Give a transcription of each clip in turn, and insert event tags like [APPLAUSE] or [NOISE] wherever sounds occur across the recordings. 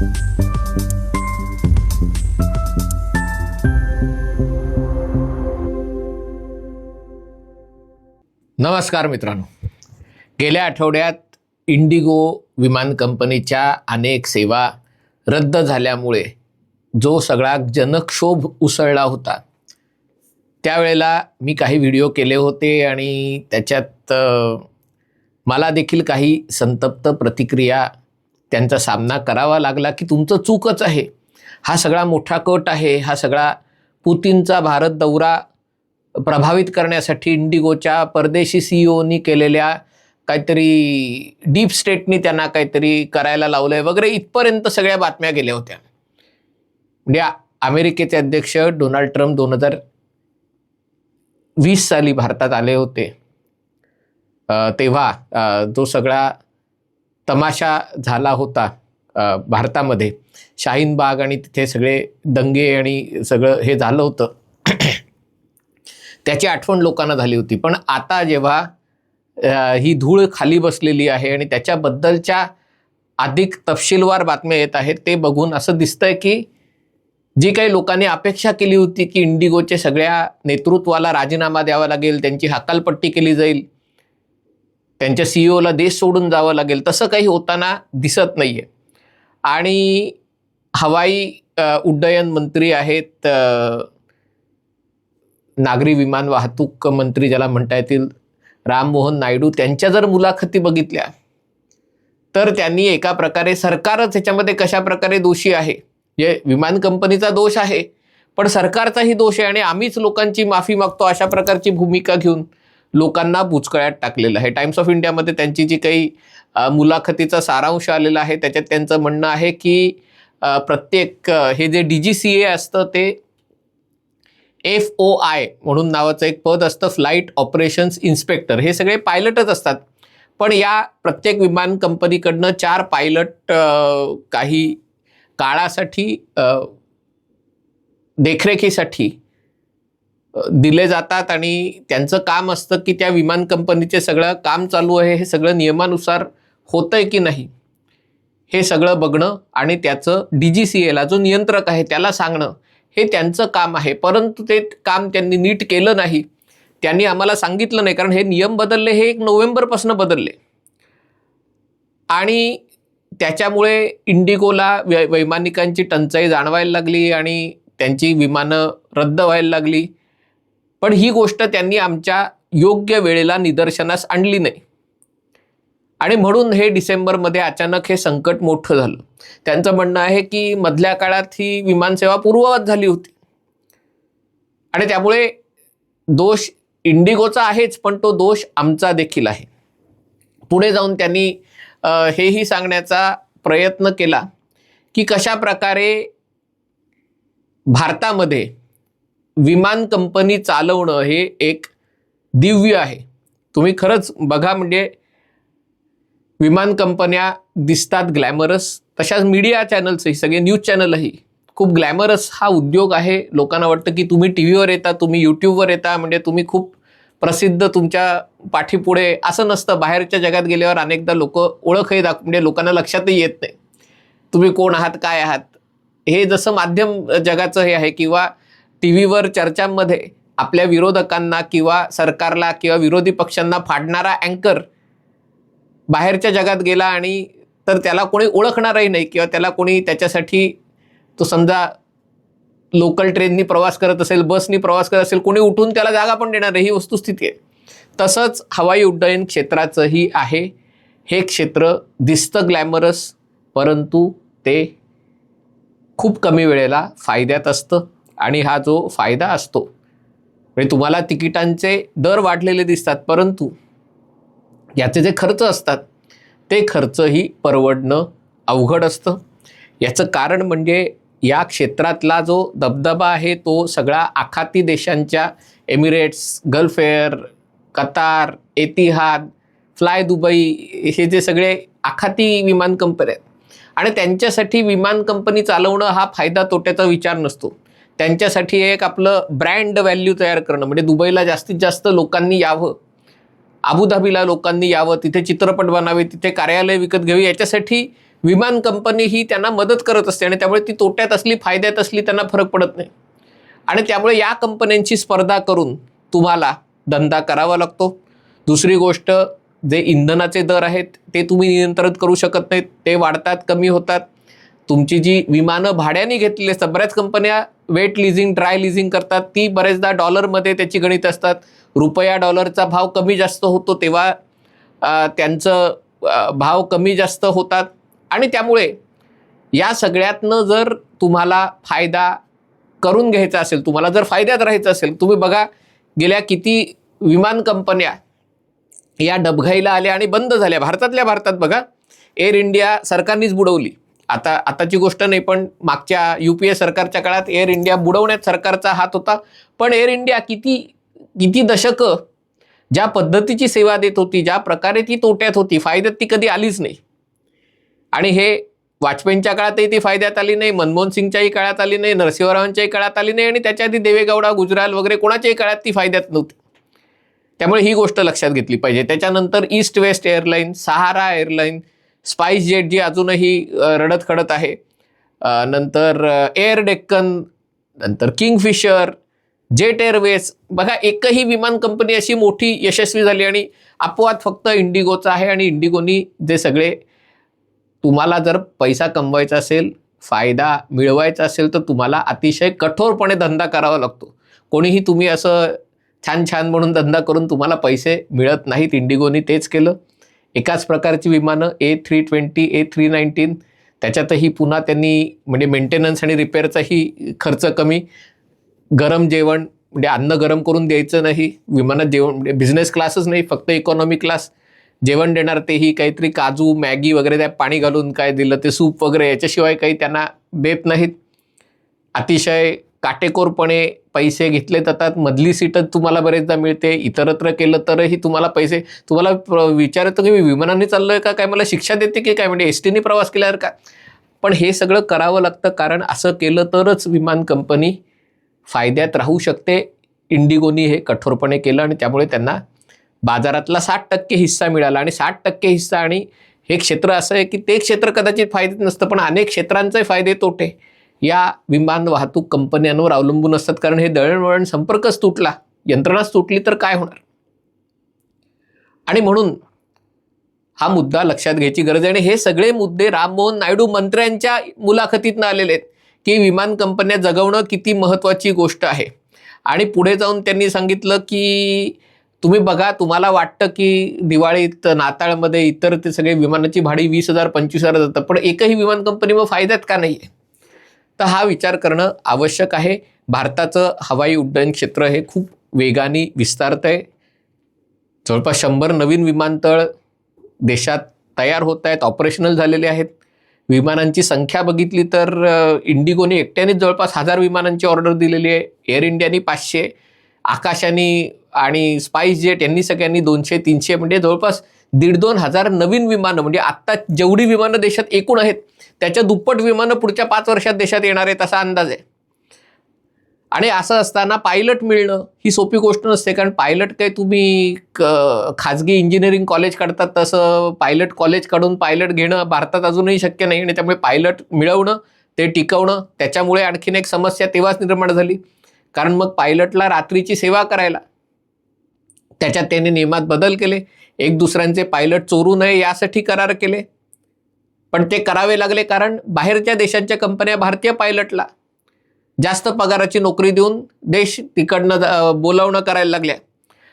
नमस्कार मित्रांनो. गेल्या आठवड्यात इंडिगो विमान कंपनीच्या अनेक सेवा रद्द झाल्यामुळे जो सगळा जनक्षोभ उसळला होता त्यावेळेला मी काही व्हिडिओ केले होते आणि त्याच्यात मला देखील काही संतप्त प्रतिक्रिया त्यांचा सामना करावा लागला की तुमचं चूकच आहे. हा सगळा मोठा कट आहे. हा सगळा पुतीनचा भारत दौरा प्रभावित करण्यासाठी इंडिगोच्या परदेशी सीईओनी केलेल्या काहीतरी डीप स्टेटनी त्यांना काहीतरी करायला लावलं आहे वगैरे इथपर्यंत सगळ्या बातम्या गेल्या होत्या. म्हणजे अमेरिकेचे अध्यक्ष डोनाल्ड ट्रम्प दोन हजार वीस साली भारतात आले होते. तेव्हा जो सगळा तमाशा झाला होता भारतामध्ये. शाहीन बाग आणि तिथे सगळे दंगे आणि सगळं हे झालं होतं. [CLEARS THROAT] त्याची आठवण लोकांना झाली होती. पण आता जेव्हा ही धूळ खाली बसलेली आहे आणि त्याच्याबद्दलच्या अधिक तपशीलवार बातम्या येत आहेत ते बघून असं दिसतंय की जी काही लोकांनी अपेक्षा केली होती की इंडिगोचे सगळ्या नेतृत्वाला राजीनामा द्यावा लागेल त्यांची हकालपट्टी केली जाईल त्यांच्या सीईओला देश सोडून जावं लागेल तसं काही होताना दिसत नाही आहे आणि हवाई उड्डयन मंत्री आहेत नागरी विमान वाहतूक मंत्री ज्याला म्हणता येतील राममोहन नायडू त्यांच्या जर मुलाखती बघितल्या तर त्यांनी एका प्रकारे सरकारच ह्याच्यामध्ये कशा प्रकारे दोषी आहे? जे विमान कंपनीचा दोष आहे पण सरकारचाही दोष आहे आणि आम्हीच लोकांची माफी मागतो अशा प्रकारची भूमिका घेऊन लोकांना बुचकळ्यात टाकलेलं आहे. टाइम्स ऑफ इंडियामध्ये त्यांची जी काही मुलाखतीचा सारांश आलेला आहे त्याच्यात त्यांचं म्हणणं आहे की प्रत्येक हे जे डी जी सी ए असतं ते एफ ओ आय म्हणून नावाचं एक पद असतं फ्लाईट ऑपरेशन्स इन्स्पेक्टर हे सगळे पायलटच असतात. पण या प्रत्येक विमान कंपनीकडनं चार पायलट काही काळासाठी देखरेखीसाठी दिले जातात आणि त्यांचं काम असतं की त्या विमान कंपनीचे सगळं काम चालू आहे हे सगळं नियमानुसार होतंय की नाही हे सगळं बघणं आणि त्याचं डी जी सी एला जो नियंत्रक आहे त्याला सांगणं हे त्यांचं काम आहे. परंतु ते काम त्यांनी नीट केलं नाही. त्यांनी आम्हाला सांगितलं नाही कारण हे नियम बदलले हे एक नोव्हेंबरपासून बदलले. आणि त्याच्यामुळे इंडिगोला वै वैमानिकांची टंचाई जाणवायला लागली आणि त्यांची विमानं रद्द व्हायला लागली. पण ही गोष्ट त्यांनी आमच्या योग्य वेळेला निदर्शनास आणली नाही. आणि म्हणून हे डिसेंबरमध्ये अचानक हे संकट मोठं झालं. त्यांचं म्हणणं आहे की मधल्या काळात ही विमानसेवा पूर्ववत झाली होती. आणि त्यामुळे दोष इंडिगोचा आहेच पण तो दोष आमचा देखील आहे. पुढे जाऊन त्यांनी हेही सांगण्याचा प्रयत्न केला की कशा प्रकारे भारतामध्ये विमान कंपनी चालवणं हे एक दिव्य आहे. तुम्ही खरंच बघा म्हणजे विमान कंपन्या दिसतात ग्लॅमरस. तशाच मीडिया चॅनल्सही सगळे न्यूज चॅनलही. खूप ग्लॅमरस हा उद्योग आहे. लोकांना वाटतं की तुम्ही टी व्हीवर येता तुम्ही यूट्यूबवर येता म्हणजे तुम्ही खूप प्रसिद्ध तुमच्या पाठीपुढे असं नसतं. बाहेरच्या जगात गेल्यावर अनेकदा लोक ओळखही दाख म्हणजे लोकांना लक्षातही येत नाही. तुम्ही कोण आहात काय आहात? हे जसं माध्यम जगाचं हे आहे किंवा टी व्हीवर चर्चांमध्ये आपल्या विरोधकांना किंवा सरकारला किंवा विरोधी पक्षांना फाडणारा अँकर बाहेरच्या जगात गेला आणि तर त्याला कोणी ओळखणारही नाही किंवा त्याला कोणी त्याच्यासाठी तो समजा लोकल ट्रेननी प्रवास करत असेल बसनी प्रवास करत असेल कोणी उठून त्याला जागा पण देणार नाही ही वस्तुस्थिती आहे. तसंच हवाई उड्डयन क्षेत्राचंही आहे. हे क्षेत्र दिसतं ग्लॅमरस परंतु ते खूप कमी वेळेला फायद्यात असतं. आणि हा जो फायदा असतो म्हणजे तुम्हाला तिकिटांचे दर वाढलेले दिसतात परंतु याचे जे खर्च असतात ते खर्चही परवडणं अवघड असतं. याचं कारण म्हणजे या क्षेत्रातला जो दबदबा आहे तो सगळा आखाती देशांच्या Emirates Gulf Air Qatar Etihad fly Dubai हे जे सगळे आखाती विमान कंपन्या आहेत. आणि त्यांच्यासाठी विमान कंपनी चालवणं हा फायदा तोट्याचा विचार नसतो. त्यांच्यासाठी एक आपलं ब्रँड व्हॅल्यू तयार करणं म्हणजे दुबईला जास्तीत जास्त लोकांनी यावं अबुधाबीला लोकांनी यावं तिथे चित्रपट बनावे तिथे कार्यालय विकत घ्यावी याच्यासाठी विमान कंपनी ही त्यांना मदत करत असते आणि त्यामुळे ती तोट्यात असली फायद्यात असली त्यांना फरक पडत नाही. आणि त्यामुळे या कंपन्यांची स्पर्धा करून तुम्हाला धंदा करावा लागतो. दुसरी गोष्ट जे इंधनाचे दर आहेत ते तुम्ही नियंत्रित करू शकत नाहीत ते वाढतात कमी होतात. तुमची जी विमानं भाड्याने घेतलेली असतात बऱ्याच कंपन्या वेट लिझिंग ड्राय लिझिंग करतात. ती बरेचदा डॉलरमध्ये त्याची गणित असतात. रुपया डॉलरचा भाव कमी जास्त होतो तेव्हा त्यांचं भाव कमी जास्त होतात. आणि त्यामुळे या सगळ्यातनं जर तुम्हाला फायदा करून घ्यायचा असेल तुम्हाला जर फायद्यात राहायचं असेल तुम्ही बघा गेल्या किती विमान कंपन्या या डबघाईला आल्या आणि बंद झाल्या. भारतातल्या भारतात बघा एअर इंडिया सरकारनीच बुडवली. आता आताची गोष्ट नाही पण मागच्या यू पी ए सरकारच्या काळात एअर इंडिया बुडवण्यात सरकारचा हात होता. पण एअर इंडिया किती किती दशकं ज्या पद्धतीची सेवा देत होती ज्या प्रकारे ती तोट्यात होती फायद्यात ती कधी आलीच नाही. आणि हे वाजपेयींच्या काळातही ती फायद्यात आली नाही मनमोहन सिंगच्याही काळात आली नाही नरसिंहरावांच्याही काळात आली नाही आणि त्याच्या आधी देवेगौडा गुजराल वगैरे कोणाच्याही काळात ती फायद्यात नव्हती. त्यामुळे ही गोष्ट लक्षात घेतली पाहिजे. त्याच्यानंतर East West airline Sahara airline Spice Jet जी अजूनही रडत खडत आहे. नंतर एअर डेक्कन नंतर किंगफिशर जेट एअरवेज. बघा एकही विमान कंपनी अशी मोठी यशस्वी झाली आणि अपवाद फक्त इंडिगोचा आहे आणि इंडिगोनी जे सगळे तुम्हाला जर पैसा कमवायचा असेल फायदा मिळवायचा असेल तर तुम्हाला अतिशय कठोरपणे धंदा करावा लागतो. कोणीही तुम्ही असं छान छान म्हणून धंदा करून तुम्हाला पैसे मिळत नाहीत इंडिगोनी तेच केलं. एकाच प्रकारची विमानं A three twenty A three nineteen त्याच्यातही पुन्हा त्यांनी म्हणजे मेंटेनन्स आणि रिपेअरचाही खर्च कमी गरम जेवण म्हणजे अन्न गरम करून द्यायचं नाही विमानात जेवण म्हणजे बिझनेस क्लासच नाही फक्त इकॉनॉमी क्लास जेवण देणार तेही काहीतरी काजू मॅगी वगैरे त्या पाणी घालून काय दिलं ते सूप वगैरे याच्याशिवाय काही त्यांना देत नाहीत. अतिशय काटेकोरपणे पैसे घेतले जातात. मधली सीटच तुम्हाला बरेचदा मिळते. इतरत्र केलं तरही तुम्हाला पैसे तुम्हाला विचारतो की मी विमानाने चाललो आहे का? काय मला शिक्षा देते की काय? म्हणजे एस टीने प्रवास केल्यावर का? पण हे सगळं करावं लागतं. कारण असं केलं तरच विमान कंपनी फायद्यात राहू शकते. इंडिगोनी हे कठोरपणे केलं आणि त्यामुळे त्यांना बाजारातला साठ टक्के हिस्सा मिळाला. आणि साठ टक्के हिस्सा आणि हे क्षेत्र असं आहे की ते क्षेत्र कदाचित फायदेत नसतं पण अनेक क्षेत्रांचे फायदे तोटे. या विमान वाहतूक कंपन्यांवर अवलंबून असतात. कारण हे दळणवळण संपर्कच तुटला. यंत्रणाच तुटली तर काय होणार? आणि म्हणून हा मुद्दा लक्षात घ्यायची गरज आहे. आणि हे सगळे मुद्दे राममोहन नायडू मंत्र्यांच्या मुलाखतीतनं आलेले आहेत की विमान कंपन्या जगवणं किती महत्त्वाची गोष्ट आहे. आणि पुढे जाऊन त्यांनी सांगितलं की तुम्ही बघा तुम्हाला वाटतं की दिवाळीत नाताळमध्ये इतर ते सगळे विमानाची भाडी वीस हजार पंचवीस हजार जातं पण एकही विमान कंपनी मग फायद्यात का नाही आहे तर हा विचार करणं आवश्यक आहे. भारताचं हवाई उड्डयन क्षेत्र हे खूप वेगाने विस्तारत आहे. जवळपास शंभर नवीन विमानतळ देशात तयार होत आहेत ऑपरेशनल झालेले आहेत. विमानांची संख्या बघितली तर इंडिगोने एकट्यानेच जवळपास हजार विमानांची ऑर्डर दिलेली आहे. एअर इंडियानी पाचशे आकाशाने आणि स्पाईस जेट यांनी सगळ्यांनी दोनशे तीनशे म्हणजे जवळपास दीड दोन हजार नवीन विमानं म्हणजे आत्ता जेवढी विमानं देशात एकूण आहेत त्याच्या दुप्पट विमानं पुढच्या पाच वर्षात देशात येणार आहेत असा अंदाज आहे. आणि असं असताना पायलट मिळणं ही सोपी गोष्ट नसते कारण पायलट काही तुम्ही क- खाजगी इंजिनिअरिंग कॉलेज काढतात तसं पायलट कॉलेज काढून पायलट घेणं भारतात अजूनही शक्य नाही. आणि त्यामुळे पायलट मिळवणं ते टिकवणं त्याच्यामुळे आणखीन एक समस्या तेव्हाच निर्माण झाली. कारण मग पायलटला रात्रीची सेवा करायला त्याच्यात त्याने नियमात बदल केले. एक दुसऱ्यांचे पायलट चोरू नये यासाठी करार केले. पण ते करावे लागले कारण बाहेरच्या देशांच्या कंपन्या भारतीय पायलटला जास्त पगाराची नोकरी देऊन देश तिकडनं जा- बोलावणं करायला लागल्या.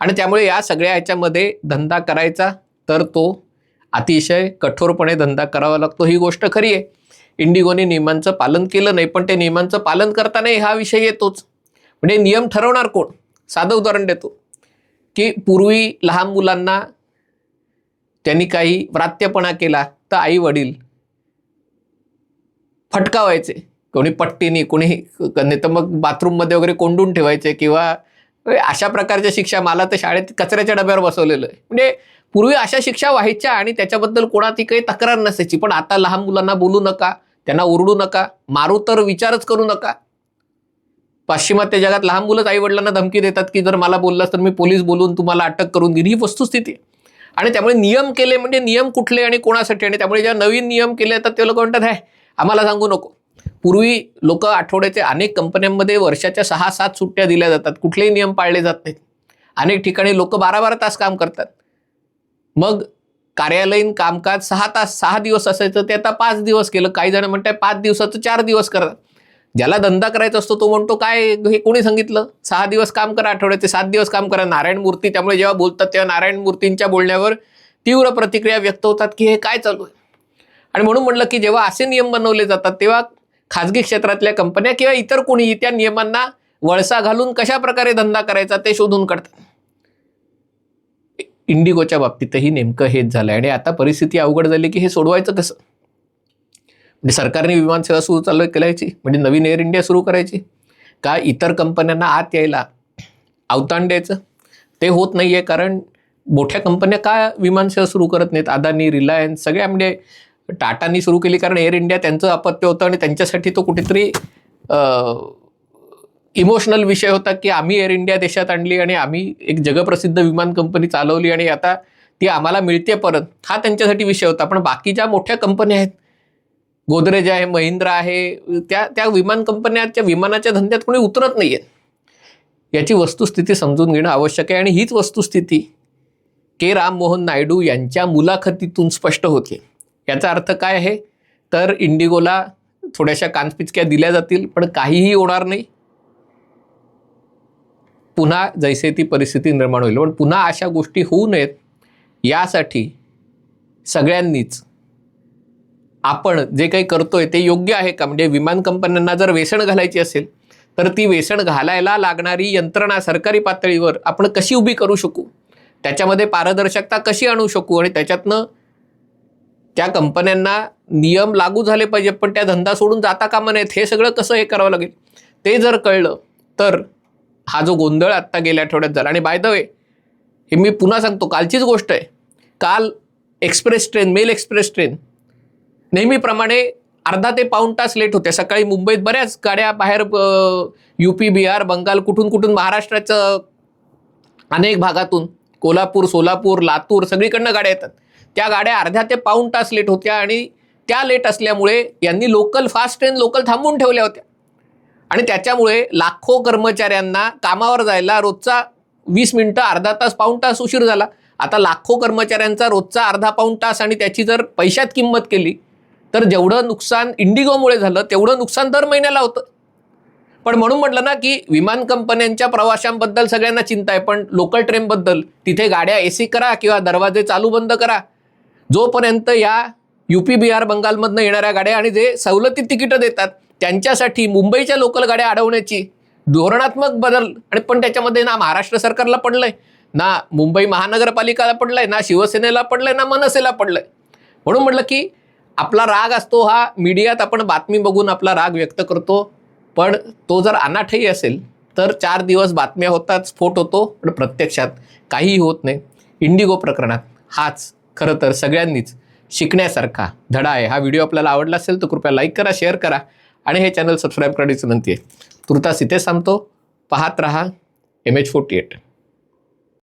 आणि त्यामुळे या सगळ्या ह्याच्यामध्ये धंदा करायचा तर तो अतिशय कठोरपणे धंदा करावा लागतो. ही गोष्ट खरी आहे. इंडिगोने नियमांचं पालन केलं नाही पण ते नियमांचं पालन करतानाही हा विषय येतोच. म्हणजे नियम ठरवणार कोण? साधं उदाहरण देतो. की पूर्वी लहान मुलांना त्यांनी काही व्रात्यपणा केला तर आई वडील फटकावायचे. कोणी पट्टीने कोणी नाही तर मग बाथरूममध्ये वगैरे कोंडून ठेवायचे किंवा अशा प्रकारच्या शिक्षा. मला तर शाळेत कचऱ्याच्या डब्यावर बसवलेलं आहे. म्हणजे पूर्वी अशा शिक्षा व्हायच्या आणि त्याच्याबद्दल कोणाची काही तक्रार नसायची. पण आता लहान मुलांना बोलू नका त्यांना ओरडू नका मारू तर विचारच करू नका. पाश्चिमात्य जगात लहान मुलंच आई वडिलांना धमकी देतात की जर मला बोललास तर मी पोलीस बोलून तुम्हाला अटक करून देईन ही वस्तुस्थिती आहे. आणि त्यामुळे नियम केले म्हणजे नियम कुठले आणि कोणासाठी? आणि त्यामुळे ज्या नवीन नियम केले तर ते लोक म्हणतात आहे आम्हाला सांगू नको. पूर्वी लोक आठवड्याचे अनेक कंपन्यांमध्ये वर्षाच्या सहा सात सुट्ट्या दिल्या जातात. कुठलेही नियम पाळले जात नाहीत. अनेक ठिकाणी लोक बारा बारा तास काम करतात. मग कार्यालयीन कामकाज सहा तास सहा दिवस असायचं ते आता पाच दिवस केलं. काही जण म्हणतात पाच दिवसाचं चार दिवस करतात. ज्याला धंदा करायचा असतो तो म्हणतो काय हे कोणी सांगितलं? सहा दिवस काम करा आठवड्याचे सात दिवस काम करा. नारायण मूर्ती त्यामुळे जेव्हा बोलतात तेव्हा नारायण मूर्तींच्या बोलण्यावर तीव्र प्रतिक्रिया व्यक्त होतात की हे काय चालू आहे? आणि म्हणून म्हटलं की जेव्हा असे नियम बनवले जातात तेव्हा खाजगी क्षेत्रातल्या कंपन्या किंवा इतर कोणीही त्या नियमांना वळसा घालून कशा प्रकारे धंदा करायचा ते शोधून काढतात. इंडिगोच्या बाबतीतही नेमकं हेच झालं आणि आता परिस्थिती अवघड झाली की हे सोडवायचं कसं? म्हणजे सरकारने विमानसेवा सुरू चालू करायची म्हणजे नवीन एअर इंडिया सुरू करायची. का इतर कंपन्यांना आत यायला अवताण द्यायचं? ते होत नाही आहे कारण मोठ्या कंपन्या का विमानसेवा सुरू करत नाहीत? अदानी रिलायन्स सगळ्या म्हणजे टाटानी सुरू केली कारण एअर इंडिया त्यांचं अपत्य होतं आणि त्यांच्यासाठी तो कुठेतरी इमोशनल विषय होता की आम्ही एअर इंडिया देशात आणली आणि आम्ही एक जगप्रसिद्ध विमान कंपनी चालवली आणि आता ती आम्हाला मिळते परत. हा त्यांच्यासाठी विषय होता. पण बाकी ज्या मोठ्या कंपन्या आहेत गोदरेज आहे महिंद्रा आहे त्या त्या विमान कंपन्याच्या विमानाच्या धंद्यात कोणी उतरत नाही आहेत याची वस्तुस्थिती समजून घेणं आवश्यक आहे आणि हीच वस्तुस्थिती के. राममोहन नायडू यांच्या मुलाखतीतून स्पष्ट होते. याचा अर्थ काय आहे? तर इंडिगोला थोड्याशा कानपिचक्या दिल्या जातील पण काहीही होणार नाही. पुन्हा जैसे ती परिस्थिती निर्माण होईल. पण पुन्हा अशा गोष्टी होऊ नयेत. यासाठी सगळ्यांनीच आपण जे काही करतोय ते योग्य आहे का? म्हणजे विमान कंपन्यांना जर वेसण घालायची असेल तर ती वेसण घालायला लागणारी यंत्रणा सरकारी पातळीवर आपण कशी उभी करू शकू? त्याच्यामध्ये पारदर्शकता कशी आणू शकू? आणि त्याच्यातनं त्या कंपन्यांना नियम लागू झाले पाहिजे पण त्या धंदा सोडून जाता कामा नयेत. हे सगळं कसं हे करावं लागेल? ते जर कळलं तर हा जो गोंधळ आत्ता गेल्या आठवड्यात झाला. आणि बाय द वे हे मी पुन्हा सांगतो कालचीच गोष्ट आहे. काल express train mail express train नेहमीप्रमाणे अर्धा ते पाऊण तास लेट होते. सकाळी मुंबईत बऱ्याच गाड्या बाहेर यू पी बिहार बंगाल कुठून कुठून महाराष्ट्राचं अनेक भागातून कोल्हापूर सोलापूर लातूर सगळीकडनं गाड्या येतात. त्या गाड्या अर्ध्या ते पाऊण तास लेट होत्या आणि त्या लेट असल्यामुळे यांनी लोकल फास्ट ट्रेन लोकल थांबवून ठेवल्या होत्या. आणि त्याच्यामुळे लाखो कर्मचाऱ्यांना कामावर जायला रोजचा वीस मिनटं अर्धा तास पाऊण तास उशीर झाला. आता लाखो कर्मचाऱ्यांचा रोजचा अर्धा पाऊण तास आणि त्याची जर पैशात किंमत केली तर जेवढं नुकसान इंडिगोमुळे झालं तेवढं नुकसान दर महिन्याला होतं. पण म्हणून म्हटलं ना की विमान कंपन्यांच्या प्रवाशांबद्दल सगळ्यांना चिंता आहे पण लोकल ट्रेनबद्दल तिथे गाड्या ए सी करा किंवा दरवाजे चालू बंद करा. जोपर्यंत या यू पी बिहार बंगालमधनं येणाऱ्या गाड्या आणि जे सवलतीत तिकीटं देतात त्यांच्यासाठी मुंबईच्या लोकल गाड्या अडवण्याची धोरणात्मक बदल आणि पण त्याच्यामध्ये ना महाराष्ट्र सरकारला पडलंय ना मुंबई महानगरपालिकाला पडलंय ना शिवसेनेला पडलंय ना मनसेला पडलंय. म्हणून म्हटलं की आपला राग असतो हा मीडियात आपण बातमी बघून आपला राग व्यक्त करतो. पण तो जर अनाठही असेल तर चार दिवस बातम्या होतात स्फोट होतो पण प्रत्यक्षात काहीही होत नाही. इंडिगो प्रकरणात हाच खरं तर सगळ्यांनीच शिकण्यासारखा धडा आहे. हा व्हिडिओ आपल्याला आवडला असेल तर कृपया लाईक करा शेअर करा आणि हे चॅनल सबस्क्राईब करण्याची विनंती आहे. तुर्तास इथे सांगतो पाहत रहा एम एच फोर्टी एट